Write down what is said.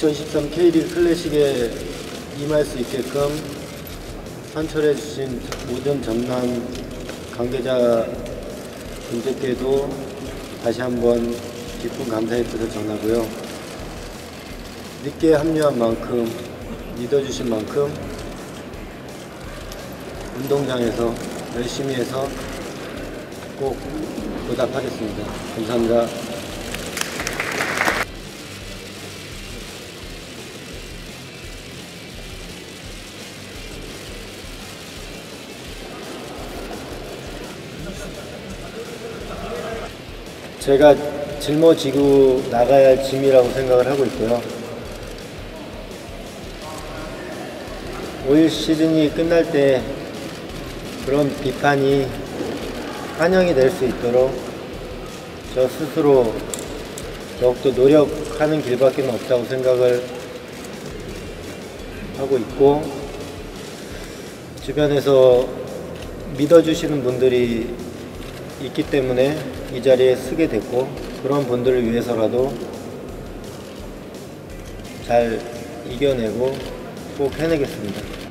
2023 K리그 클래식에 임할 수 있게끔 선철해 주신 모든 전남 관계자 분들께도 다시 한번 깊은 감사의 뜻을 전하고요. 늦게 합류한 만큼 믿어주신 만큼 운동장에서 열심히 해서 꼭 보답하겠습니다. 감사합니다. 제가 짊어지고 나가야 할 짐이라고 생각을 하고 있고요. 올 시즌이 끝날 때 그런 비판이 환영이 될 수 있도록 저 스스로 더욱더 노력하는 길밖에 없다고 생각을 하고 있고 주변에서 믿어주시는 분들이 있기 때문에 이 자리에 서게 됐고 그런 분들을 위해서라도 잘 이겨내고 꼭 해내겠습니다.